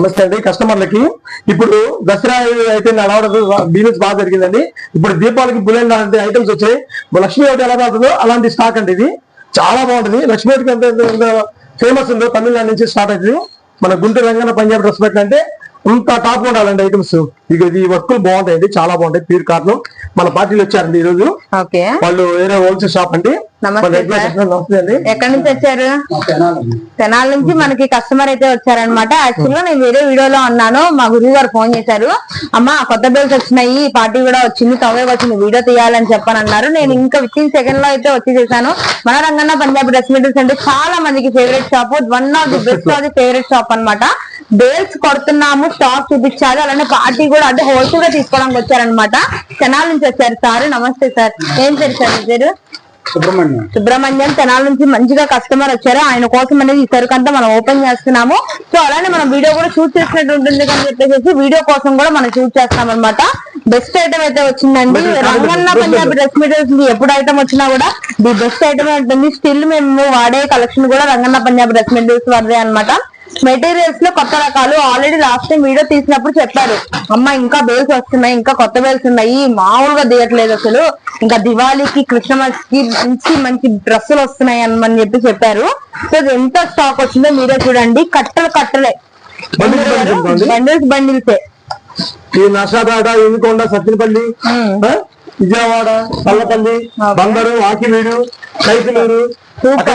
నమస్తే అండి. కస్టమర్లకి ఇప్పుడు దసరా అయితే నడవడదు బిజినెస్ బాగా జరిగిందండి. ఇప్పుడు దీపావళికి బుల్లెట్ లాంటి ఐటమ్స్ వచ్చాయి. లక్ష్మీ ఒకటి ఎలా పడుతుందో అలాంటి స్టాక్ అండి ఇది. చాలా బాగుంటుంది. లక్ష్మీ ఒకటికి ఎంత ఫేమస్ ఉందో తమిళనాడు నుంచి స్టార్ట్ అవుతుంది. మన గుంటూరు రంగన పంజాబ్ డ్రెస్ పెట్టంటే అంత టాప్ ఉండాలండి ఐటమ్స్. ఇక ఇది వర్కులు బాగుంటాయండి చాలా బాగుంటాయి. ప్యూర్ కార్టన్ మన పార్టీలు వచ్చారండి ఈ రోజు ఓకే. వాళ్ళు వేరే హోల్సేల్ షాప్ అండి. ఎక్కడి నుంచి వచ్చారు? తెనాల నుంచి మనకి కస్టమర్ అయితే వచ్చారనమాట యాక్చువల్గా నేను వేరే వీడియోలో ఉన్నాను మా గురువు గారు ఫోన్ చేశారు. అమ్మా కొత్త బిల్స్ వచ్చినాయి. పార్టీ కూడా వచ్చింది తొందరగా వచ్చింది. వీడియో తీయాలని చెప్పని అన్నారు. నేను ఇంకా విత్ ఇన్ సెకండ్లో అయితే వచ్చి చేశాను మన రంగన్న పంజాబీ డ్రెస్ మెటీరియల్స్ అంటే చాలా మందికి favourite shop one of the best of the favourite shop అన్నమాట. బేల్స్ కొడుతున్నాము స్టాక్ చూపించాలి. అలానే పార్టీ కూడా అంటే హోల్సేల్గా తీసుకోవడానికి వచ్చారనమాట తెనాల నుంచి వచ్చారు సార్. నమస్తే సార్. ఏం పేరు సార్ పేరు? సుబ్రహ్మణ్యం. సుబ్రహ్మణ్యం. తెనాల నుంచి మంచిగా కస్టమర్ వచ్చారు. ఆయన కోసం అనేది ఈ సరుకు అంతా మనం ఓపెన్ చేస్తున్నాము. సో అలానే మనం వీడియో కూడా షూట్ చేసినట్టు ఉంటుంది అని చెప్పేసి వీడియో కోసం కూడా మనం షూట్ చేస్తాం అనమాట బెస్ట్ ఐటమ్ అయితే వచ్చిందండి. రంగన్న పంజాబీ డ్రెస్ మెటీరియల్స్ ఎప్పుడు ఐటమ్ వచ్చినా కూడా ది బెస్ట్ ఐటమ్ ఉంటుంది. స్టిల్ మేము వాడే కలెక్షన్ కూడా రంగన్న పంజాబీ డ్రెస్ మెటీరియల్స్ వాడే అన్నమాట. మెటీరియల్స్లో కొత్త రకాలు. ఆల్రెడీ లాస్ట్ టైం వీడియో తీసినప్పుడు చెప్పారు. అమ్మ ఇంకా బేల్స్ వస్తున్నాయి ఇంకా కొత్త బేల్స్ ఉన్నాయి. మామూలుగా దిగట్లేదు అసలు. ఇంకా దివాళీకి క్రిస్మస్కి మంచి మంచి డ్రెస్సులు వస్తున్నాయి అని చెప్పి చెప్పారు. సో ఎంత స్టాక్ వచ్చిందో మీరే చూడండి. కట్టలు కట్టలే. బండిల్స్ బండిల్స్ ఈ నషాపేట ఇనుకొండ సత్తినపల్లి? విజయవాడ పల్లపల్లి బందరు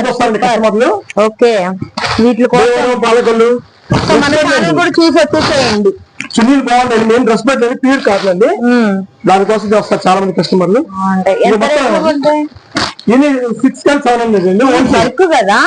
వస్తారండి కస్టమర్లు. ఓకే. వీటి కోసం పాలకొల్లు. కూడా చూసి వచ్చేసేయండి. సునీల్ బాగుంటుంది నేను డ్రెస్ పెట్టలేదు. ప్యూర్ కాటన్ అండి. దానికోసం వస్తారు చాలా మంది కస్టమర్లు. బాగుంటాయి. ఎంత ఇది మొత్తం- రేట్లు ఉంటాయి? ఇది సిక్స్ కానీ సెవెన్ హండ్రెడ్ అండి. వర్క్ కదా?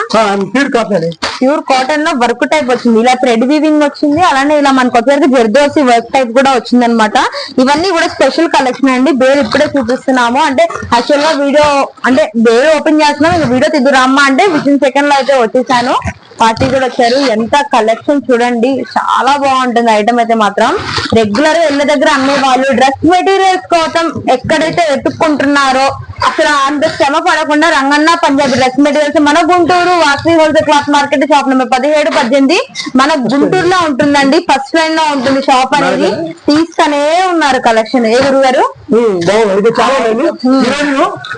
ప్యూర్ కాటన్ అండి ప్యూర్ కాటన్లో వర్క్ టైప్ వచ్చింది. ఇలా థ్రెడ్ వీవింగ్ వచ్చింది. అలానే ఇలా మనకు వచ్చేసరికి జర్దోసి వర్క్ టైప్ కూడా వచ్చింది అనమాట ఇవన్నీ కూడా స్పెషల్ కలెక్షన్ అండి. బేర్ ఇప్పుడే చూపిస్తున్నాము. అంటే యాక్చువల్గా వీడియో అంటే బేర్ ఓపెన్ చేస్తున్నాం. వీడియో తిద్దురమ్మా అంటే విత్ సెకండ్లో అయితే వచ్చేసాను. పార్టీ కూడా వచ్చారు. ఎంత కలెక్షన్ చూడండి. చాలా బాగుంటుంది ఐటమ్ అయితే మాత్రం. రెగ్యులర్ ఇళ్ళ దగ్గర అమ్మే వాళ్ళు డ్రెస్ మెటీరియల్స్ కోసం ఎక్కడైతే వెతుక్కుంటున్నారో అసలు అంత శ్రమ పడకుండా రంగన్న పంజాబీ డ్రెస్ మెటీరియల్స్ మన Guntur Vasavi wholesale cloth market shop number పదిహేడు పద్దెనిమిది. మన గుంటూరులో ఉంటుందండి. ఫస్ట్ లైన్లో ఉంటుంది షాప్ అనేది. తీస్తూనే ఉన్నారు కలెక్షన్ ఏ గురువు గారు?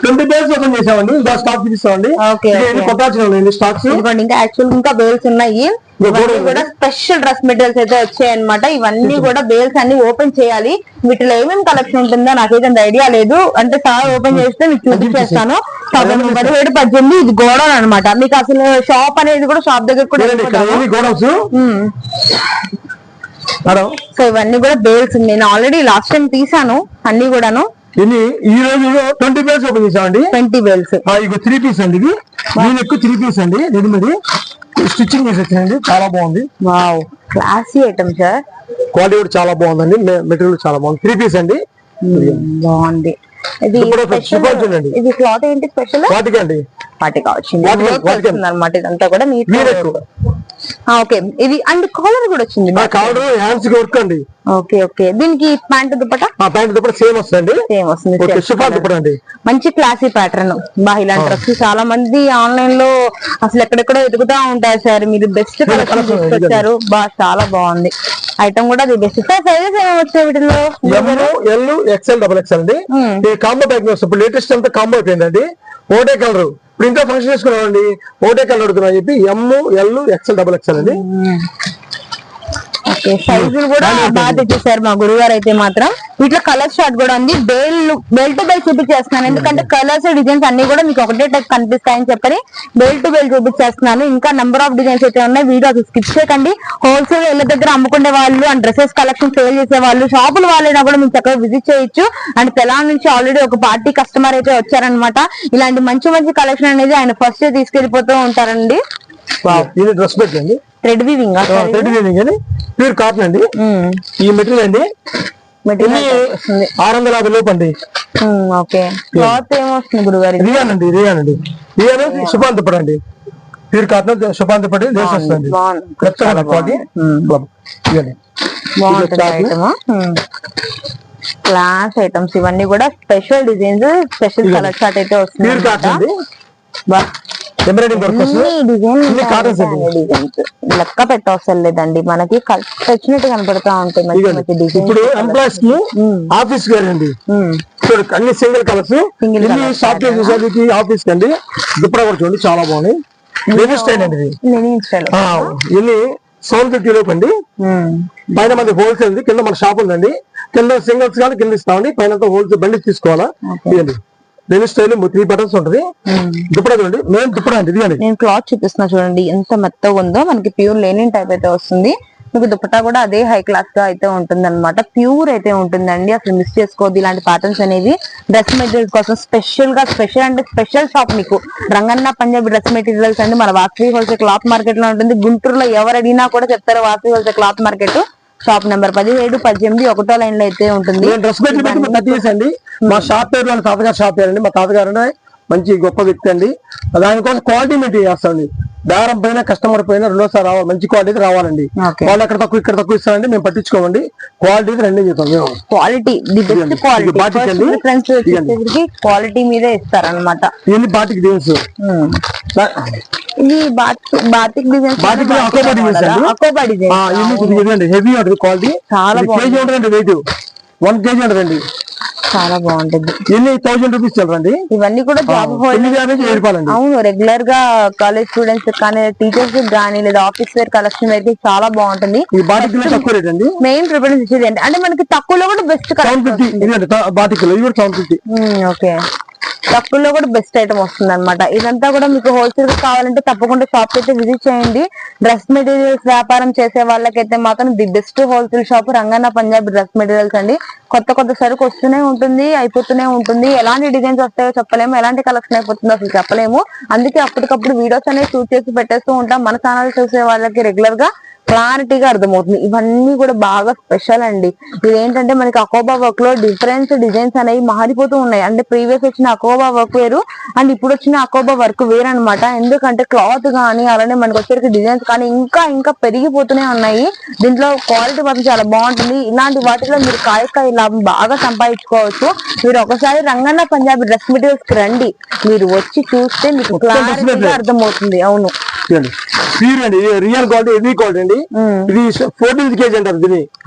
ట్వంటీ డేస్ ఓపెన్ చేసామండి స్టాక్ స్టాక్స్ ఇంకా యాక్చువల్ ఇంకా బేల్స్ ఉన్నాయి. ఇవన్నీ కూడా స్పెషల్ డ్రెస్ మెటీరియల్స్ అయితే వచ్చాయి అనమాట ఇవన్నీ కూడా బేల్స్ అన్ని ఓపెన్ చేయాలి. వీటిలో ఏమేమి కలెక్షన్ ఉంటుందో నాకైతే అంత ఐడియా లేదు. అంటే సార్ ఓపెన్ చేస్తే మీకు చూపించేస్తాను పదిహేడు పద్దెనిమిది ఇది గోడౌన్ అన్నమాట. మీకు అసలు షాప్ అనేది కూడా షాప్ దగ్గర కూడా సో ఇవన్నీ కూడా బేల్స్ నేను ఆల్రెడీ లాస్ట్ టైం తీసాను అన్ని కూడాను. ఇది ఈ రోజు ట్వంటీ డేస్ ఓపెన్ చేసామండి ట్వంటీ బేల్స్ ఇగో త్రీ పీస్ అండి ఇది దీని ఎక్కువ త్రీ పీస్ అండి. రెడీమేడ్ స్టిచ్చింగ్ చేసి వచ్చిందండి చాలా బాగుంది. క్లాసీ ఐటమ్ సార్ క్వాలిటీ కూడా చాలా బాగుందండి. మెటీరియల్ చాలా బాగుంది. త్రీ పీస్ అండి. బాగుంది. ఇది. ఇది క్లాత్ ఏంటి స్పెషల్ వాటికి అండి? వాటికి వచ్చింది. అనమాట ఇదంతా కూడా నీట్ ఓకే. ఇది అండ్ కాలర్ కూడా వచ్చింది. కావడం హ్యాండ్స్ వర్క్ అండి. Okay okay. దీనికి ప్యాంట్ దుపట ఆ ప్యాంట్ దుప్పట సేమ్ వస్తుంది సేమ్ వస్తుంది షిఫాన్ దుప్పట అండి? మంచి క్లాసీ ప్యాటర్న్ బా ఇలాంటి డ్రెస్ చాలా మంది ఆన్లైన్లో అసలు ఎక్కడెక్కడో వెతుకుతా ఉంటారు సార్. మీరు బెస్ట్ కలెక్షన్ తీసుకొచ్చారు. బా చాలా బాగుంది. ఐటమ్ కూడా అది బెస్ట్ సార్ సైజెస్ ఏమేమి వచ్చాయి వీటిలో? ఎల్ ఎక్స్ఎల్ డబల్ ఎక్స్ఎల్ అండి. Hmm. ఈ కాంబో వస్తుంది ఇప్పుడు లేటెస్ట్ అంతా కాంబో అయిపోయిందండి. ఒకటే కలర్ ఇప్పుడు ఇంట్లో ఫంక్షన్ చేసుకున్నామండి. ఒకటే కలర్ అడుగుతున్నా చెప్పి M L XL double XL అండి. ఓకే. సైజులు కూడా బాగా తెచ్చేసారు మా గురుగారు అయితే మాత్రం. వీటిలో కలర్ షార్ట్ కూడా ఉంది. బేల్ బెల్ టు బెల్ చూపించేస్తున్నాను. ఎందుకంటే కలర్స్ డిజైన్స్ అన్ని కూడా మీకు ఒకటే టైప్ కనిపిస్తాయని చెప్పని బెల్ టు బెల్ చూపించేస్తున్నాను. ఇంకా నెంబర్ ఆఫ్ డిజైన్స్ అయితే ఉన్నాయి వీడియో అది స్కిప్ చేయకండి. హోల్సేల్ ఇళ్ళ దగ్గర అమ్ముకునే వాళ్ళు అండ్ డ్రెస్సెస్ కలెక్షన్ సేల్ చేసే వాళ్ళు షాపులు వాళ్ళైనా కూడా మీకు చక్కగా విజిట్ చేయొచ్చు. అండ్ తెలంగాణ నుంచి ఆల్రెడీ ఒక పార్టీ కస్టమర్ అయితే వచ్చారనమాట ఇలాంటి మంచి మంచి కలెక్షన్ అనేది ఆయన ఫస్ట్ తీసుకెళ్ళిపోతూ ఉంటారండి. ఇది డ్రెస్ పెట్టండి థ్రెడ్ వివింగ్ థర్టీ వేలింగ్ అండి. ప్యూర్ కాటన్ అండి. ఈ మెటీరియల్ అండి. ఆరు వందల యాభై లోపు అండి. ఓకే క్లాత్ ఏమొస్తుంది గురుగారి రియాన్ అండి రియాన్ అండి. రియాన్ షుపాన్ దుప్పట అండి. ప్యూర్ కాటన్ దుప్పటి లేస్ వస్తుంది. క్వాలిటీ క్లాస్ ఐటమ్స్ ఇవన్నీ కూడా special designs special colour chart అయితే వస్తుంది ఎంబ్రాయిడింగ్ వర్క్ వస్తుంది లెక్క పెట్టవసరం లేదండి. మనకి తెచ్చినట్టు కనపడతా ఉంటాయి ఇప్పుడు ఎంప్లాయీస్కి ఆఫీస్ వేర్ అండి. చూడండి అన్ని సింగిల్ కలర్స్ షాప్ చూసేది ఆఫీస్కి అండి. దుప్పడా కూడా చూడండి చాలా బాగున్నాయి. లేటెస్ట్ స్టైల్ అండి ఇది. అండి. పైన మంది హోల్సేల్ ఉంది. కింద మన షాప్ ఉందండి. కింద సింగిల్స్ కానీ కింద ఇస్తామండి. పైన హోల్సేల్ బండి తీసుకోవాలా? లేని స్టైల్ త్రీ బటన్స్ ఉంటది. దుప్పడా చూడండి. మెయిన్ దుప్పడా అండి. ఇదిగండి నేను క్లాత్ చూపిస్తున్నా చూడండి. ఎంత మెత్తగా ఉందో మనకి ప్యూర్ లెనిన్ టైప్ అయితే వస్తుంది. మీకు దుపట్టా కూడా అదే హై క్లాస్గా అయితే ఉంటుంది అనమాట ప్యూర్ అయితే ఉంటుందండి. అసలు మిస్ చేసుకోవద్దు ఇలాంటి ప్యాటర్న్స్ అనేవి. డ్రెస్ మెటీరియల్స్ కోసం స్పెషల్గా స్పెషల్ అంటే స్పెషల్ షాప్ మీకు. రంగన్న పంజాబీ డ్రెస్ మెటీరియల్స్ అండి. మన వాసవి హోల్సేల్ క్లాత్ మార్కెట్లో ఉంటుంది. గుంటూరులో ఎవరు అడిగినా కూడా చెప్తారు Vasavi wholesale cloth market. Shop number పదిహేడు పద్దెనిమిది ఒకటో లైన్లో అయితే ఉంటుంది. డ్రెస్ థర్టీ అండి. మా షాప్ పేరు వాళ్ళ తాతగారు షాప్ పేరు అండి. మా తాతగారు మంచి గొప్ప వ్యక్తి అండి. దానికోసం క్వాలిటీ మెయింటైన్ చేస్తామండి. దారం పైన కస్టమర్ పైన రెండోసారి రావాలి మంచి క్వాలిటీ రావాలండి. వాళ్ళు ఎక్కడ తక్కువ ఇక్కడ తక్కువ ఇస్తారండి. మేము పట్టించుకోమండి. క్వాలిటీ రెండే చెప్తాం మేము. క్వాలిటీ ది బెస్ట్ ఇదిగోండి. క్వాలిటీ క్వాలిటీ మీదే ఇస్తారనమాట ఇవన్నీ బాటికి డీల్స్ ఇది బాతిక్ డిజైన్ అకోబా. అకోబా డిజైన్ హెవీ ఉంటుంది క్వాలిటీ చాలా కేజీ ఉంటుందండి వెయిట్ వన్ కేజీ ఉంటుందండి. చాలా బాగుంటుంది. థౌసండ్ రూపీస్ ఇవన్నీ కూడా జాబ్ అవును రెగ్యులర్గా కాలేజ్ స్టూడెంట్స్ కానీ టీచర్స్ కానీ లేదా ఆఫీస్ వేర్ కలెక్షన్ వేర్ చాలా బాగుంటుంది. మెయిన్ ప్రిఫరెన్స్ ఇచ్చేది అంటే మనకి తక్కువలో కూడా బెస్ట్ సెవెన్ ఫిఫ్టీ ఇదండి బాటిక్లో ఇవి కూడా సెవెన్ ఫిఫ్టీ ఓకే. తక్కువలో కూడా బెస్ట్ ఐటమ్ వస్తుంది అనమాట ఇదంతా కూడా మీకు హోల్సేల్గా కావాలంటే తప్పకుండా షాప్ అయితే విజిట్ చేయండి. డ్రెస్ మెటీరియల్స్ వ్యాపారం చేసే వాళ్ళకైతే మాత్రం the best wholesale shop Ranganna Punjab dress materials అండి. కొత్త కొత్త సరుకు వస్తూనే ఉంటుంది అయిపోతూనే ఉంటుంది. ఎలాంటి డిజైన్స్ వస్తాయో చెప్పలేము ఎలాంటి కలెక్షన్ అయిపోతుందో అసలు చెప్పలేము. అందుకే అప్పటికప్పుడు వీడియోస్ అనేవి షూట్ చేసి పెట్టేస్తూ ఉంటాం. మన ఛానల్ చూసే వాళ్ళకి రెగ్యులర్గా క్లారిటీగా అర్థమవుతుంది. ఇవన్నీ కూడా బాగా స్పెషల్ అండి. ఇదేంటంటే మనకి అకోబా వర్క్లో డిఫరెన్స్ డిజైన్స్ అనేవి మారిపోతూ ఉన్నాయి. అంటే ప్రీవియస్ వచ్చిన అకోబా వర్క్ వేరు అండ్ ఇప్పుడు వచ్చిన అకోబా వర్క్ వేరు అనమాట ఎందుకంటే క్లాత్ కానీ అలానే మనకి వచ్చేసరికి డిజైన్స్ కానీ ఇంకా ఇంకా పెరిగిపోతూనే ఉన్నాయి. దీంట్లో క్వాలిటీ మాత్రం చాలా బాగుంటుంది. ఇలాంటి వాటిలో మీరు కాయకాయ లాభం బాగా సంపాదించుకోవచ్చు. మీరు ఒకసారి రంగన్న పంజాబీ డ్రెస్ మెటీరియల్స్కి రండి. మీరు వచ్చి చూస్తే మీకు క్లారిటీగా అర్థమవుతుంది. అవును. ప్యూర్ అండి. ఇది రియల్ క్వాలిటీ హెవీ క్వాలిటీ అండి. ఇది ఫోర్టీన్త్ కేజీ అంటారు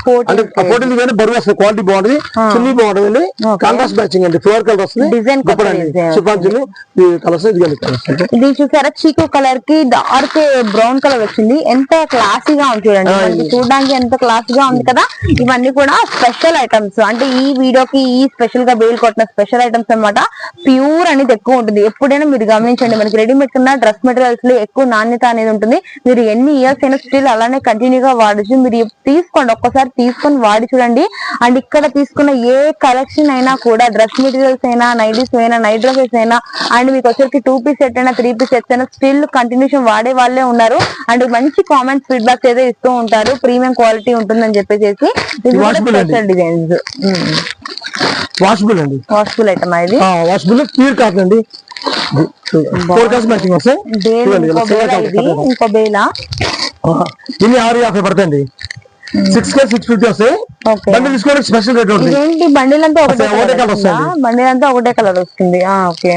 14th అంటే ఫోర్టీన్త్ కేజీ బరువు వస్తుంది. క్వాలిటీ బాగుంటుంది. చున్నీ బాగుంటుంది అండి కాంట్రాస్ట్ మ్యాచింగ్ అండి. ఫ్లోర్ కలర్ వస్తుంది. ఈ కలర్స్ ఇది ఇది చూసారా? చీకు కలర్కి డార్క్ బ్రౌన్ కలర్ వచ్చింది. ఎంత క్లాసీగా ఉంది చూడండి. చూడడానికి ఎంత క్లాసీగా ఉంది కదా. ఇవన్నీ కూడా స్పెషల్ ఐటమ్స్ అంటే ఈ వీడియోకి ఈ స్పెషల్గా బేల్ కొట్టిన స్పెషల్ ఐటమ్స్ అన్నమాట. ప్యూర్ అనేది ఎక్కువ ఉంటుంది. ఎప్పుడైనా మీరు గమనించండి. మనకి రెడీమేడ్ కన్నా డ్రెస్ మెటీరియల్స్లో ఎక్కువ నాణ్యత అనేది ఉంటుంది. మీరు ఎన్ని ఇయర్స్ అయినా స్టిల్ అలానే కంటిన్యూ గా వాడచ్చు. మీరు తీసుకోండి. ఒక్కసారి తీసుకొని వాడి చూడండి. అండ్ ఇక్కడ తీసుకున్న ఏ కలెక్షన్ అయినా కూడా డ్రెస్ మెటీరియల్స్ అయినా నైటీస్ అయినా నైట్ డ్రెస్సెస్ అయినా అండ్ మీకు వచ్చేసరికి టూ పీస్ సెట్ అయినా త్రీ పీస్ సెట్స్ అయినా స్టిల్ కంటిన్యూషన్ వాడే వాళ్ళే ఉన్నారు. అండ్ మంచి కామెంట్స్ ఫీడ్బ్యాక్స్ అయితే ఇస్తూ ఉంటారు. ప్రీమియం క్వాలిటీ ఉంటుందని చెప్పేసి డిజైన్స్ వాషబుల్ అండి. వాష్ఫుల్ ఐటమ్ ఇది? వాషబుల్ ప్యూర్ కాటన్ అండి. ఫోర్ కాస్ట్ మ్యాచింగ్ వస్తాయి బేల్ చూడండి, ఇంకో ఇలా బేలా silver ఇది colour. ఇంకో బేలా. ఆహా. ఇన్ని ఆరు యాభై పడతాయండి సిక్స్ కే సిక్స్ ఫిఫ్టీ వస్తాయి తీసుకోవడానికి స్పెషల్ రేట్ ఉంటుంది బండిల్ అంతా ఒకటే కలర్ వస్తుంది. బండిల్ అంతా ఒకటే కలర్ వస్తుంది. ఓకే.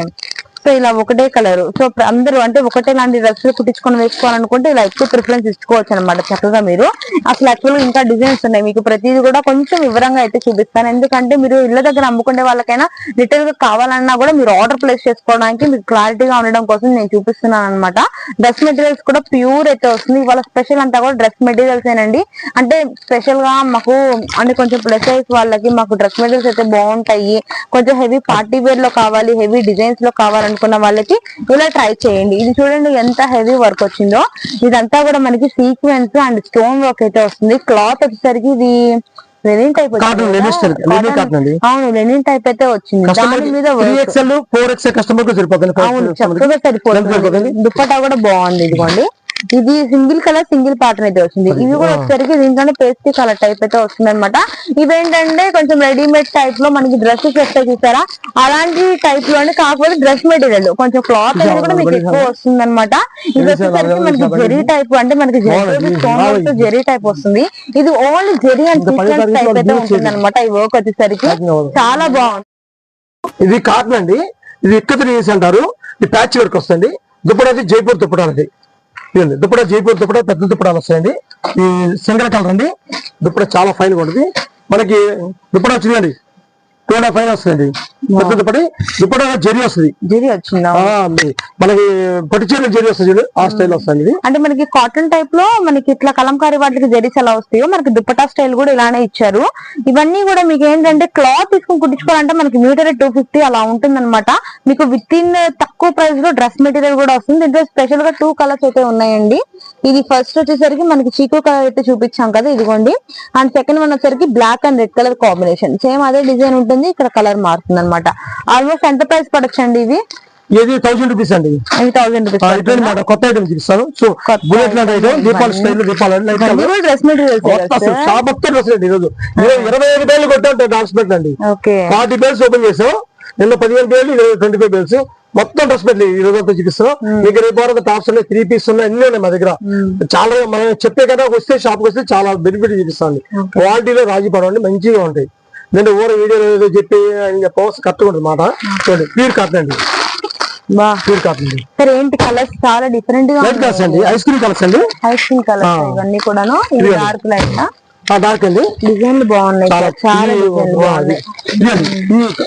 సో ఇలా ఒకటే కలర్. సో అందరూ అంటే ఒకటే లాంటి డ్రెస్సులు కుట్టించుకొని వేసుకోవాలనుకుంటే ఇలా ఎక్కువ ప్రిఫరెన్స్ ఇచ్చుకోవచ్చు అనమాట చక్కగా మీరు. అసలు యాక్చువల్ ఇంకా డిజైన్స్ ఉన్నాయి. మీకు ప్రతిదీ కూడా కొంచెం వివరంగా అయితే చూపిస్తాను. ఎందుకంటే మీరు ఇళ్ళ దగ్గర అమ్ముకునే వాళ్ళకైనా లిటిల్గా కావాలన్నా కూడా మీరు ఆర్డర్ ప్లేస్ చేసుకోవడానికి మీకు క్లారిటీగా ఉండడం కోసం నేను చూపిస్తున్నాను అనమాట డ్రెస్ మెటీరియల్స్ కూడా ప్యూర్ అయితే వస్తుంది. ఇవాళ స్పెషల్ అంతా కూడా డ్రెస్ మెటీరియల్స్ ఏనండి. అంటే స్పెషల్గా మాకు అంటే కొంచెం ప్లస్ సైజ్ వాళ్ళకి మాకు డ్రెస్ మెటీరియల్స్ అయితే బాగుంటాయి. కొంచెం హెవీ పార్టీ వేర్లో కావాలి హెవీ డిజైన్స్లో కావాలనుకున్న వాళ్ళకి ఇలా ట్రై చేయండి. ఇది చూడండి ఎంత హెవీ వర్క్ వచ్చిందో. ఇదంతా కూడా మనకి సీక్వెన్స్ అండ్ స్టోన్ వర్క్ అయితే వస్తుంది. క్లాత్ వచ్చేసరికి ఇది లెనిన్ టైప్. అవును లెనిన్ టైప్ అయితే వచ్చింది. దాని మీద ఫోర్ ఎక్స్ఎల్ కస్టమర్ అవును చక్కగా సరిపోతుంది. దుప్పటా కూడా బాగుంది ఇదిగోండి. ఇది సింగిల్ కలర్ సింగిల్ పాటర్న్ అయితే వచ్చింది ఇవి కూడా వచ్చేసరికి దీంట్లోనే పేస్టీ కలర్ టైప్ అయితే వస్తుంది అనమాట ఇవేంటంటే కొంచెం రెడీమేడ్ టైప్లో మనకి డ్రెస్సెస్ వస్తాయి చూసారా అలాంటి టైప్లోనే కాకపోతే డ్రెస్ మెటీరియల్ కొంచెం క్లాత్ అనేది కూడా మీకు ఎక్కువ వస్తుంది అనమాట ఇది వచ్చేసరికి మనకి జెరీ టైప్ అంటే మనకి స్టోన్ జెరీ టైప్ వస్తుంది. ఇది ఓన్లీ జెరీ అండ్ టైప్ అయితే ఉంటుంది అనమాట ఈ వర్క్ వచ్చేసరికి. చాలా బాగుంది. ఇది కాటన్ అండి. ఇది ఇక్కత రీస్ అంటారు. ఇది ప్యాచ్ వర్క్ వస్తుంది. దుప్పట అయితే జైపూర్ దుప్పట అండి ఇదండి దుప్పట జైపూర్ దుప్పట పెద్ద దుప్పటాలు వస్తాయండి. ఈ సింగల్ కలర్ అండి. దుప్పట చాలా ఫైన్గా ఉంటుంది మనకి దుప్పట వచ్చిందండి టూ అండ్ ఫైన్ వస్తుందండి పెద్ద దుప్పటి దుప్పట జరి వస్తుంది. జిరి వచ్చిందా? మనకి పట్టు చీరలు జరి వస్తుంది చూడు ఆ స్టైల్ వస్తుంది అంటే మనకి కాటన్ టైప్లో మనకి ఇట్లా కలంకారీ వాటికి జరీస్ ఎలా వస్తాయో మనకి దుపట్టా స్టైల్ కూడా ఇలానే ఇచ్చారు. ఇవన్నీ కూడా మీకు ఏంటంటే క్లాత్ తీసుకుని కుట్టించుకోవాలంటే మనకి మీటర్ టూ ఫిఫ్టీ అలా ఉంటుంది మీకు విత్ ఇన్ తక్కువ ప్రైస్లో డ్రెస్ మెటీరియల్ కూడా వస్తుంది. దీంట్లో స్పెషల్గా టూ కలర్స్ అయితే ఉన్నాయండి. ఇది ఫస్ట్ వచ్చేసరికి మనకి చీకు కలర్ అయితే చూపించాం కదా ఇదిగోండి. అండ్ సెకండ్ వన్ వచ్చేసరికి black and red colour combination same అదే డిజైన్ ఉంటుంది ఇక్కడ కలర్ మారుతుంది అనమాట ఆల్మోస్ట్ ఎంత ప్రైస్ పడొచ్చండి ఇవి ఇది? థౌసండ్ రూపీస్ అండి. థౌసండ్ కొత్త ఐటమ్ చూపిస్తాను సో బుల్లెట్ లాంటి item Deepavali style Deepavali dress shop మొత్తం డ్రెస్ అండి ఈరోజు. ఇరవై ఐదు పేర్లు కొట్టే డాన్స్ పెట్టండి ఓకే. ఫార్టీ పేర్స్ ఓపెన్ చేసాం. నిన్న పదిహేను పేర్లు ఇరవై ట్వంటీ ఫైవ్ పేర్స్. మొత్తం డ్రెస్ పెట్టి ఈ రోజు అంతా చూపిస్తాం మీకు రేపు వరకు టాప్స్ ఉన్నాయి త్రీ పీస్ ఉన్నాయి అన్ని ఉన్నాయి మా దగ్గర. చాలా మనం చెప్పే కదా వస్తే షాప్ వస్తే చాలా బెనిఫిట్ చూపిస్తుంది క్వాలిటీలో రాజీ పడవండి మంచిగా ఉంటాయి. నేను ఊర వీడియో ఏదో చెప్పి పోస్ట్ కరెక్ట్గా ఉంటుంది మాట. చూడండి ప్యూర్ కాటన్ అండి. ప్యూర్ కాటన్ అండి. సరే ఏంటి కలర్స్ చాలా డిఫరెంట్గా లైట్ కలర్స్ అండి. ఐస్ క్రీమ్ కలర్స్ అండి? ఐస్ క్రీమ్ కలర్స్ ఇవన్నీ కూడాను ఇది డార్క్ లైట్ డార్క్ అండి డిజైన్లు బాగున్నాయి. చాలా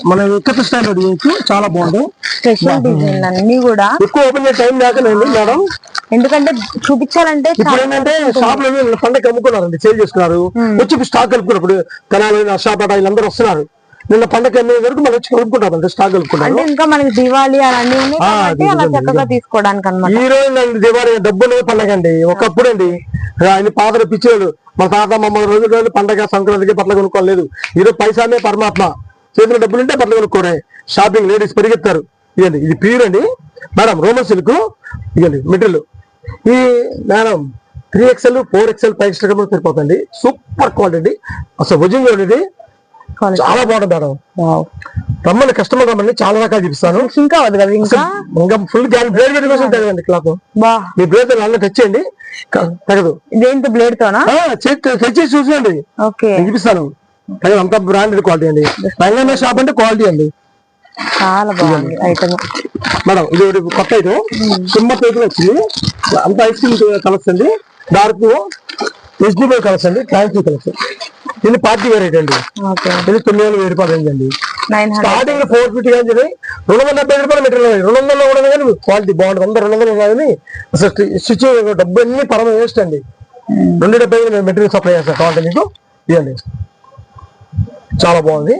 మన ఎక్కడ స్టైల్ చేయొచ్చు చాలా బాగుంది. స్పెషల్ డిజైన్లు అన్ని కూడా. ఎక్కువ ఓపెన్ చేసే టైం లేకనండి మేడం. ఎందుకంటే చూపించాలంటే ఇప్పుడు ఏంటంటే షాప్లో పండగ అమ్ముకున్నారండి సేల్ చేసుకున్నారు. వచ్చి స్టాక్ కలుపుకున్నప్పుడు తెనాలి నషాపేట వీళ్ళందరూ వస్తున్నారు. నిన్న పండగ అమ్మే వరకు మళ్ళీ వచ్చి కలుపుకుంటారు స్టాక్ కలుపుకుంటారు అంటే ఇంకా మనకి దివాళీ అలాంటి ఉన్నాయి ఆ, కాబట్టి అలా చక్కగా తీసుకోవడానికి అనమాట ఈ రోజు అండి దివాళీ డబ్బులు పండగ అండి ఒకప్పుడు అండి ఆయన పాదలు పిచ్చేవాళ్ళు మా తాత మమ్మల్ని రోజు రోజులు పండగ సంక్రాంతికి బట్టలు కొనుక్కోలేదు ఈరోజు పైసామే పరమాత్మ. చేతిలో డబ్బులు ఉంటే బట్టలు కొనుక్కోడే షాపింగ్ లేడీస్ పరిగెత్తారు. ఇదండి ఇది ప్యూర్ అండి. మేడం రోమన్ సిల్క్ ఇదండి మెటీరియల్. ఈ madam three XL four XL five XL కూడా సరిపోతుంది. సూపర్ క్వాలిటీ అసలు భుజంగా ఉండేది. చాలా బాగుంటుంది మేడం. రమ్మని కస్టమర్ రమ్మని చాలా రకాలు చూపిస్తాను. ఇంకా కదా ఇంకా? ఇంకా ఫుల్ గ్యాన్ బ్లేడ్ క్లాత్ బా. మీ బ్లేడ్ అన్న టచ్ చేయండి. క- తగదు దేంతో? బ్లేడ్ తోనా? టచ్ చేసి చూసుకోండి చూపిస్తాను. అంత బ్రాండెడ్ క్వాలిటీ అండి. రంగన్న షాప్ అంటే క్వాలిటీ అండి. చాలా బాగుంది ఐటమ్ మేడం ఇది ఒకటి కొత్త ఐటమ్ సుమ్మత్ అయితే వచ్చింది. అంత ఐస్ క్రీమ్ కలర్స్ అండి. డార్క్ వెజిటబుల్ కలర్స్ అండి. ఫ్యాన్సీ కలర్స్ ఇది పార్టీ వెరైటీ అండి. ఇది తొమ్మిది వందల వెయ్యి రూపాయలు అండి. స్టార్టింగ్ ఫోర్ ఫిఫ్టీ కానీ రెండు వందల డెబ్బై రూపాయలు మెటీరియల్ రెండు వందలు కూడా కానీ క్వాలిటీ బాగుంటుంది. అందరూ రెండు వందలు కానీ అసలు స్టిచ్ డబ్బు అన్ని పరమ వేస్ట్ అండి. రెండు డెబ్బై మెటీరియల్ సప్లై చేస్తాను కావాలంటే మీకు ఇదండి చాలా బాగుంది.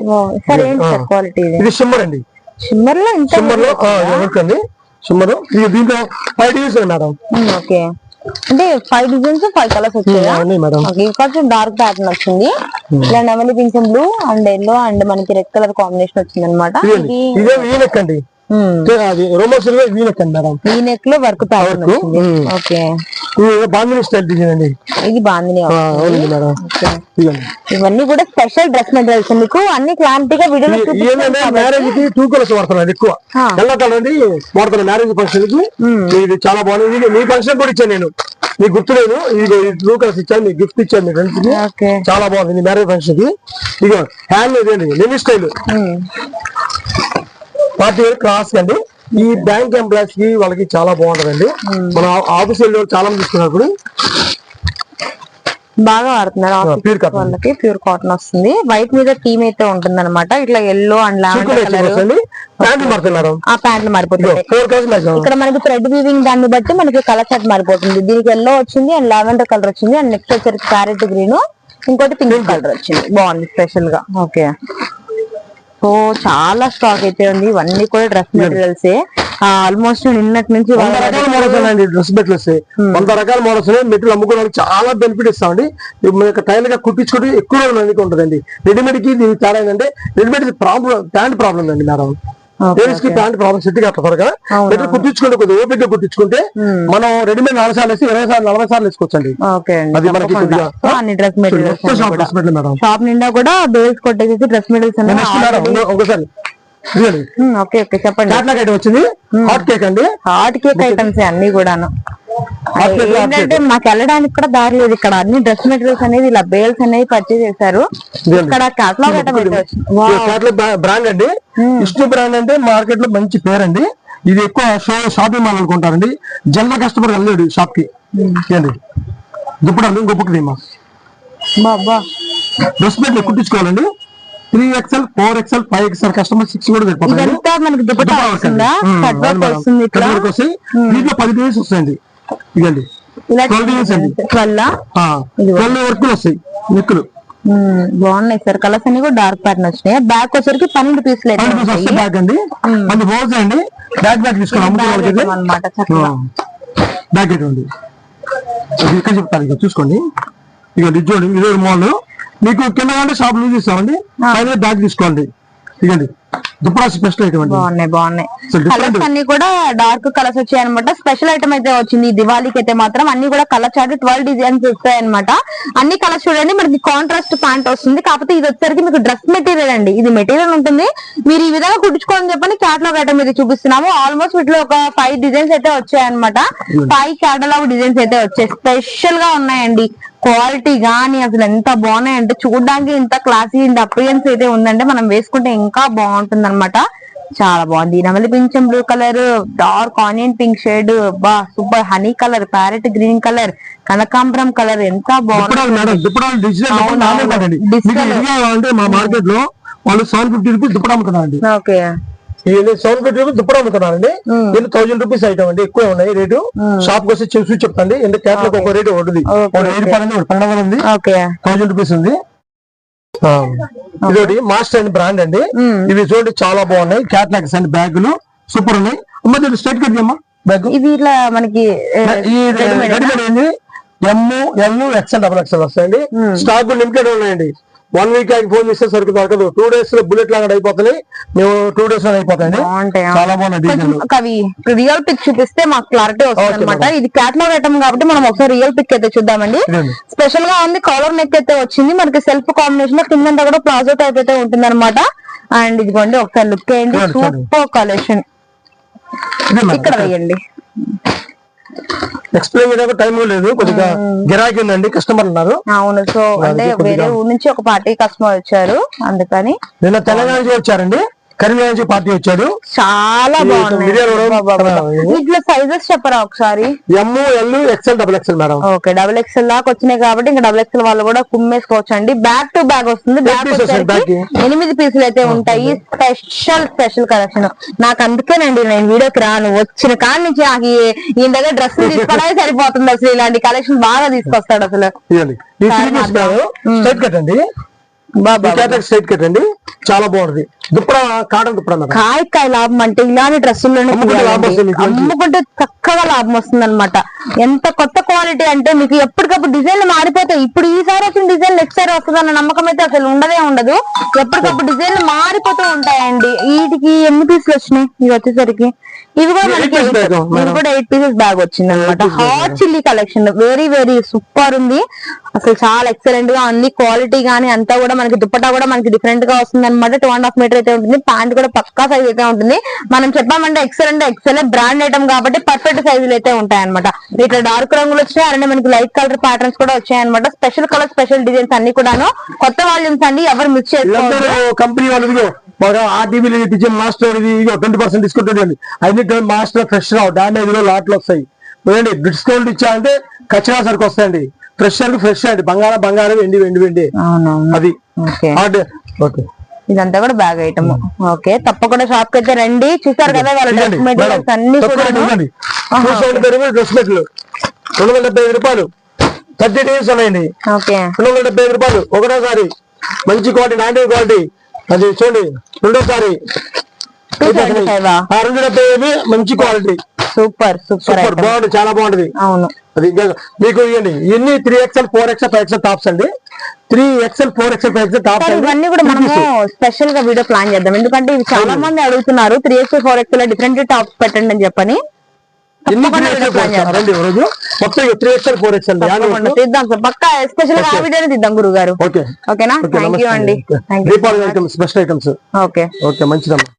ఇది? షిమ్మర్ అండి. షిమ్మర్లో షిమ్మర్లో అండి షిమ్మర్ దీంట్లో ఫైవ్ డిగ్రీస్ మేడం ఓకే. అంటే ఫైవ్ డిజైన్స్ ఫైవ్ కలర్స్ వచ్చాయా? కొంచెం డార్క్ ప్యాటర్న్ వచ్చింది ఇలా నెమలి పింఛన్ బ్లూ అండ్. Yellow and. మనకి రెడ్ కలర్ కాంబినేషన్ వచ్చింది అనమాట V neck నెక్లో work. Okay. Bandhani style design అండి. ఇది ఆ, అవునండి మేడం. ఇవన్నీ కూడా స్పెషల్ డ్రెస్ మెటీరియల్స్ మీకు అన్ని క్లారిటీగా వీడియోలో ఏంటంటే మ్యారేజ్కి టూ కలర్స్ వాడుతున్నారు ఎక్కువ. ఆ. ఎల్ల కలర్ అండి వాడుతున్నారు మ్యారేజ్ ఫంక్షన్కి ఇది చాలా బాగుంది. ఇది మీ ఫంక్షన్ కూడా ఇచ్చాను నేను. మీకు గుర్తులేదు. ఇది టూ కలర్స్ ఇచ్చాను. మీకు గిఫ్ట్ ఇచ్చాను మీ ఫ్రెండ్స్కి. చాలా బాగుంది. మ్యారేజ్ ఫంక్షన్కి. ఇదిగో హ్యాండ్ ఇదండి. లెని స్టైల్ పార్టీ క్రాస్ అండి. ఈ బ్యాంక్ ఎంప్లాయీస్కి వాళ్ళకి చాలా బాగుంటదండి. మన ఆఫీస్ వెళ్ళి చాలా మంది తీసుకున్నప్పుడు బాగా వాడుతున్నారు. ఆఫీస్ ప్యూర్ కాటన్ వాళ్ళకి ప్యూర్ కాటన్ వస్తుంది. వైట్ మీద థీమ్ అయితే ఉంటుంది అనమాట ఇట్లా ఎల్లో అండ్ లావెండర్ ఆ ప్యాంట్లు మారిపోతుంది. ఇక్కడ మనకి థ్రెడ్ వీవింగ్ దాన్ని బట్టి మనకి కలర్ సెట్ మారిపోతుంది. దీనికి ఎల్లో వచ్చింది అండ్ లావెండర్ కలర్ వచ్చింది. అండ్ నెక్స్ట్ వచ్చరికి ప్యారెట్ గ్రీన్ ఇంకోటి పింక్ కలర్ వచ్చింది. బాగుంది స్పెషల్గా. ఓకే సో చాలా స్టాక్ అయితే ఉంది. ఇవన్నీ కూడా డ్రెస్ మెటీరియల్స్ ఆల్మోస్ట్ నిన్నటి నుంచి వంద రకాల మోడల్స్ ఉన్నాయండి డ్రెస్ మెటీరియల్స్ వంద రకాల మోడల్స్ మెటీరియల్ అమ్ముకోవడానికి చాలా బెనిఫిట్ ఇస్తామండి. యొక్క టైల్గా కుట్టించుకుంటే ఎక్కువ ఉంటుందండి. రెడీమేడ్కి దీనికి తేడా ఏంటంటే రెడీమేడ్ ప్రాబ్లం ప్యాంట్ ప్రాబ్లం అండి మేడం. లేడీస్కి ప్యాంట్ ప్రాబ్లం సెట్గా త్వరగా మెటీరియల్ కుట్టించుకుంటే కొద్దిగా ఓపిక గా కుట్టించుకుంటే మనం రెడీమేడ్ నాలుగు సార్లు వేసి ఇరవై సార్లు నలభై సార్లు వేసుకోవచ్చండి. అది మనకి డ్రెస్ మెటీరియల్ మేడం. షాప్ నిండా కూడా బేల్స్ కొట్టేసి డ్రెస్ మెటీరియల్స్ ఒకసారి. ఓకే ఓకే చెప్పండి. క్యాట్లాగ్ ఐటమ్ వచ్చింది. హాట్ కేక్ అండి. హాట్ కేక్ ఐటమ్స్ అన్ని కూడాను. ఏంటంటే మాకు వెళ్ళడానికి కూడా దారి లేదు ఇక్కడ. అన్ని డ్రెస్ మెటీరియల్స్ అనేది ఇలా బేల్స్ అనేవి పర్చేజ్ చేశారు. ఇక్కడ ఐటమ్ Wow. బ్రాండ్ అండి. విష్ణు బ్రాండ్ అంటే మార్కెట్లో మంచి పేరండి. ఇది ఎక్కువ షాపింగ్ మాల్ అనుకుంటారండి. జనరల్ కస్టమర్ వెళ్ళాడు షాప్కి. ఇంకొకటి మా బాబా. డ్రెస్ మెట్లు కుట్టించుకోవాలండి. Three XL four XL five XL customer six కూడా వస్తుందా? దీంట్లో పది డేస్ వస్తాయండి. ఇదండి. ఇలా 12 days అండి. వల్ల ట్వెల్వ్ వర్క్లు వస్తాయి. నెక్కులు బాగున్నాయి సార్. కలర్స్ అన్ని కూడా డార్క్ ప్యాటర్న్ వచ్చినాయి? బ్యాక్ వచ్చరికి పన్నెండు పీసులు బ్యాగ్ అండి. అది అండి. బ్యాగ్ బ్యాగ్ తీసుకోవాలి అమ్ముకునే వాళ్ళకి అనమాట చక్కగా. బ్యాగ్ ఇటువంటి ఇది ఇక్కడ చెప్తాను ఇక చూసుకోండి. ఇక ఇది చూడండి. ఇదే మోడల్ మీకు కింద అంటే షాప్ లూజ్ ఇస్తామండి పైన బ్యాగ్ తీసుకోండి. ఇదండి దుప్పడా స్పెషల్ ఐటమ్ అండి. బాగున్నాయి బాగున్నాయి. కలర్స్ అన్ని కూడా డార్క్ కలర్స్ వచ్చాయి అనమాట స్పెషల్ ఐటమ్ అయితే వచ్చింది. దివాళీకి అయితే మాత్రం అన్ని కూడా కలర్ చార్ట్ ట్వెల్వ్ డిజైన్స్ వస్తాయి అనమాట అన్ని కలర్స్ చూడండి. మనకి కాంట్రాస్ట్ ప్యాంట్ వస్తుంది. కాకపోతే ఇది వచ్చేసరికి మీకు డ్రెస్ మెటీరియల్ అండి. ఇది మెటీరియల్ ఉంటుంది. మీరు ఈ విధంగా కుట్టించుకోవాలని చెప్పని క్యాటలాగ్ ఐటమ్ ఇది చూపిస్తున్నాము. ఆల్మోస్ట్ వీటిలో ఒక ఫైవ్ డిజైన్స్ అయితే వచ్చాయి అనమాట ఫైవ్ క్యాటలాగ్ డిజైన్స్ అయితే వచ్చాయి. స్పెషల్గా ఉన్నాయండి. క్వాలిటీ గానీ అసలు ఎంత బాగున్నాయంటే చూడడానికి ఇంత క్లాసీ ఇంత అప్రియన్స్ అయితే ఉందంటే మనం వేసుకుంటే ఇంకా బాగుంటుంది అనమాట చాలా బాగుంది. నెమలి పింఛం blue colour dark onion pink shade బా super honey colour parrot green colour కనకాంబరం కలర్ ఎంత బాగుంది డిజిటల్ మా మార్కెట్లో వాళ్ళు seven fifty rupees dupatta అమ్ముతున్నారండి. Okay. Seven fifty rupees dupatta అమ్ముతున్నారండి. ఇది థౌసండ్ రూపీస్ ఐటమ్ అండి. ఎక్కువ ఉన్నాయి రేటు. షాప్కి వస్తే చూసి చెప్తాండి. ఎందుకు క్యాట్లాగ్ ఒక రేటు ఒకటి పన్నెండు ఉంది. థౌసండ్ రూపీస్ ఉంది. ఇదొకటి మాస్టర్ అండ్ బ్రాండ్ అండి. ఇవి చూడండి చాలా బాగున్నాయి. క్యాట్లాగ్స్ అండ్ బ్యాగులు సూపర్ ఉన్నాయి. అమ్మ స్ట్రైట్ కట్ చేయమ్మా బ్యాగ్ ఇది ఇట్లా మనకి రెడీమేడ్ ఏంది? M L XL double XL వస్తాయండి. స్టాక్ లిమిటెడ్ ఉన్నాయండి. వన్ వీక్ ఆగి ఫోన్ చేస్తే సరుకు దొరకదు. టూ డేస్లో బుల్లెట్ లాగా అయిపోతున్నాయి మేము టూ డేస్లో అయిపోతాయండి. బాగుంటాయి? చాలా బాగున్నాయి రియల్ పిక్ చూపిస్తే మాకు క్లారిటీ వస్తుంది అనమాట ఇది క్యాట్లాగ్ ఐటమ్ కాబట్టి మనం ఒకసారి రియల్ పిక్ అయితే చూద్దామండి. స్పెషల్గా ఉంది కాలర్ నెక్ అయితే వచ్చింది. మనకి సెల్ఫ్ కాంబినేషన్లో కిందంతా కూడా ప్లాజో టైప్ అయితే ఉంటుంది అనమాట అండ్ ఇదిగోండి ఒకసారి లుక్ వేయండి. Super collection. ఇక్కడ వేయండి. ఎక్స్ప్లెయిన్ చేయడానికి టైం లేదు. కొద్దిగా గిరాకీ ఉందండి. కస్టమర్ ఉన్నారు. అవును. సో అంటే వేరే ఊరు నుంచి ఒక పార్టీ కస్టమర్ వచ్చారు. అందుకని నిన్న తెలంగాణ నుంచి వచ్చారండి. కరీంనగర్ నుంచి పార్టీ వచ్చాడు. చాలా బాగున్నాయి. వీటిలో సైజెస్ చెప్పరా ఒకసారి? M L XL double XL madam. Okay double XL దాకా వచ్చినాయి కాబట్టి ఇంకా డబుల్ ఎక్స్ఎల్ వాళ్ళు కూడా కుమ్మేసుకోవచ్చు అండి బ్యాక్ టు బ్యాగ్ వస్తుంది కి. ఎనిమిది పీసులు అయితే ఉంటాయి. స్పెషల్ స్పెషల్ కలెక్షన్ నాకు అందుకేనండి నేను వీడియోకి రాను. వచ్చిన కాడి నుంచి నాకు ఈ- ఈయన దగ్గర డ్రెస్ తీసుకోవడానికి సరిపోతుంది అసలు. ఇలాంటి కలెక్షన్ బాగా తీసుకొస్తాడు అసలు. స్ట్రైట్ కట్ అండి. బాబా స్ట్రైట్ కట్ అండి. చాలా బాగుంది దుప్పడ కాటన్ దుప్పడ మేడం కాయ కాయ లాభం అంటే ఇలాంటి డ్రెస్సుల్లోనే అమ్ముకుంటే చక్కగా లాభం వస్తుంది అనమాట ఎంత కొత్త క్వాలిటీ అంటే మీకు ఎప్పటికప్పుడు డిజైన్లు మారిపోతాయి. ఇప్పుడు ఈసారి వచ్చిన డిజైన్ నెక్స్ట్ సారి వస్తుంది అన్న నమ్మకం అయితే అసలు ఉండదే ఉండదు. ఎప్పటికప్పుడు డిజైన్లు మారిపోతూ ఉంటాయండి. వీటికి ఎన్ని పీసులు వచ్చినాయి? ఇవి వచ్చేసరికి ఇవి కూడా మనకి ఇది. కూడా ఎయిట్ పీసెస్ బ్యాగ్ వచ్చింది అనమాట hot chilli collection very very super ఉంది. అసలు చాలా ఎక్సలెంట్గా ఉంది. క్వాలిటీ గానీ అంతా కూడా మనకి దుప్పటా కూడా మనకి డిఫరెంట్గా వస్తుంది అనమాట టూ అండ్ హాఫ్ మీటర్ అయితే ఉంటుంది. ప్యాంట్ కూడా పక్కా సైజ్ అయితే ఉంటుంది. మనం చెప్పామంటే ఎక్సెల్ అంటే ఎక్సెల్ బ్రాండ్ ఐటమ్ కాబట్టి పర్ఫెక్ట్ సైజులు అయితే ఉంటాయి అనమాట ఇట్లా డార్క్ రంగులు వచ్చాయి అలానే మనకి లైట్ కలర్ ప్యాటర్న్స్ కూడా వచ్చాయి అనమాట స్పెషల్ కలర్ స్పెషల్ డిజైన్స్ అన్ని కూడాను కొత్త వాల్యూమ్స్ అండి ఎవరు మిస్ వీళ్ళందరూ కంపెనీ వాళ్ళు బాగా మాస్టర్ ఇది ట్వంటీ పర్సెంట్ డిస్కౌంట్ ఉంటుంది అన్ని మాస్టర్ ఫ్రెష్ రావు డామేజ్లో లాట్లు వస్తాయి డిస్కౌంట్ ఇచ్చారంటే ఖచ్చితంగా సరికి వస్తాయండి. ఫ్రెష్ అంటే ఫ్రెష్ అండి. బంగారం బంగారం వెండి వెండి వెండి. అది. ఓకే ఓకే ఇదంతా కూడా బ్యాగ్ ఐటమ్ ఓకే తప్పకుండా షాప్కి అయితే రండి. చూసారు కదా వాళ్ళ డ్రెస్ మెటీరియల్స్ అన్ని రెండు వందల డెబ్బై ఐదు రూపాయలు. థర్టీ డేస్ ఉన్నాయండి రెండు వందల డెబ్బై ఐదు రూపాయలు. ఒకటోసారి మంచి క్వాలిటీ నాణ్యత క్వాలిటీ అది చూడండి రెండోసారి. రెండు డెబ్బై మంచి క్వాలిటీ సూపర్ సూపర్ సూపర్ బాగుంది చాలా బాగుంటది. అవును. అది ఇంకా మీకు ఇవ్వండి. ఇన్ని three XL four XL five XL tops అండి. Three XL four XL five XL tops ఇవన్నీ కూడా మనము స్పెషల్గా వీడియో ప్లాన్ చేద్దాం. ఎందుకంటే ఇవి చాలా మంది అడుగుతున్నారు three X four X different tops పెట్టండి అని చెప్పని. ఎన్ని XL XL XL Deepavali items best items okay. Okay మంచిదమ్మా.